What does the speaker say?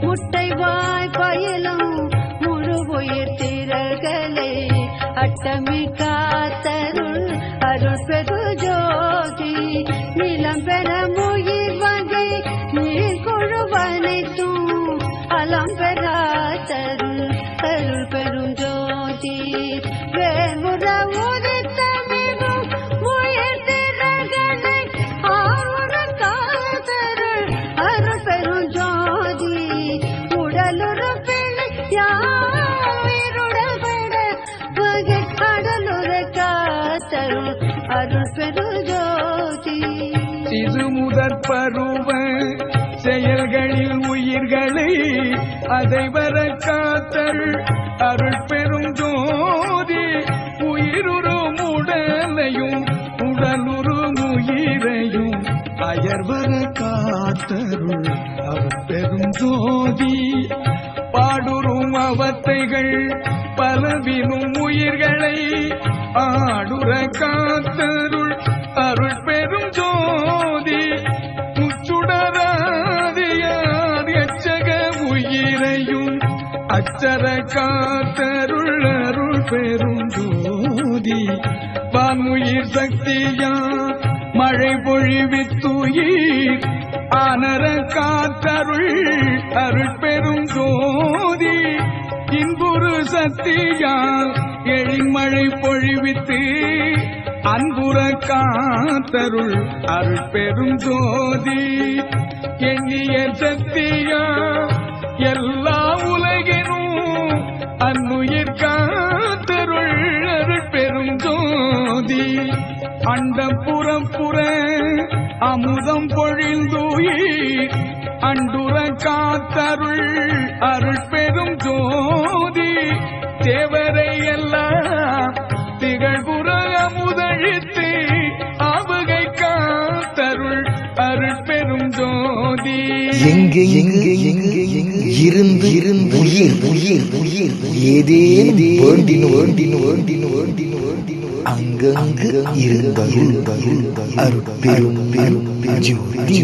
முட்டை வாய் பயிலும் முழு உயிர் திரள்களை. அட்டமி காத்தருள் அருள் பெரு ஜோதி. நிலம் பெற முயிர் வகை நீர் கொழுவனைத்தும் அலம் பெறாத்தருள் அருள் பெரும் ஜோதி. வேல்முற உதித்தமிகும் உயிர் திரள்களை. ஆறுற காத்தருள் அருள் பெரும் தரும் அருள் பெருஜோதி இது முதற் பருவ செயல்களில் உயிர்களை அதை வர காத்தல் அருள் பெரும் ஜோதி. உயிருறும் உடலையும் உடலுறும் உயிரையும் அயர்வர காத்தருள் அருள் பெரும் ஜோதி. பாடுறும் அவத்தைகள் பலவினும் உயிர்களை ஆடுற காத்தருள் அருள் பெரும் ஜோதி. முச்சுடராதியார் எச்சக உயிரையும். அச்சர காத்தருள் அருள் பெரும் ஜோதி. வான்முயிர் சக்தியா மழை பொழிவித்துயிர் ஆனர காத்தருள் அருள் பெரும் ஜோதி. இன்பு சக்தியால் எழிமழை பொழிவித்து அன்புற காத்தருள் அருள் பெரும் ஜோதி. எண்ணிய சக்தியா எல்லா உலகினும் அன்னுயிர் காத்தருள் அருள் பெரும் ஜோதி அண்டப்புறம் புற அமுதம் பொழிந்துயிர் அண்டுற காத்தருள் அருள் எங்கே எங்கே எங்கே இருந்து இருந்து உயிர் உயிர் உயிர் ஏதேனும் வேண்டினு வேண்டினு வேண்டினு வேண்டினு வேண்டினு அங்கங்கு இருந்தருள் அருள் பெரும் பெரும் ஜோதி.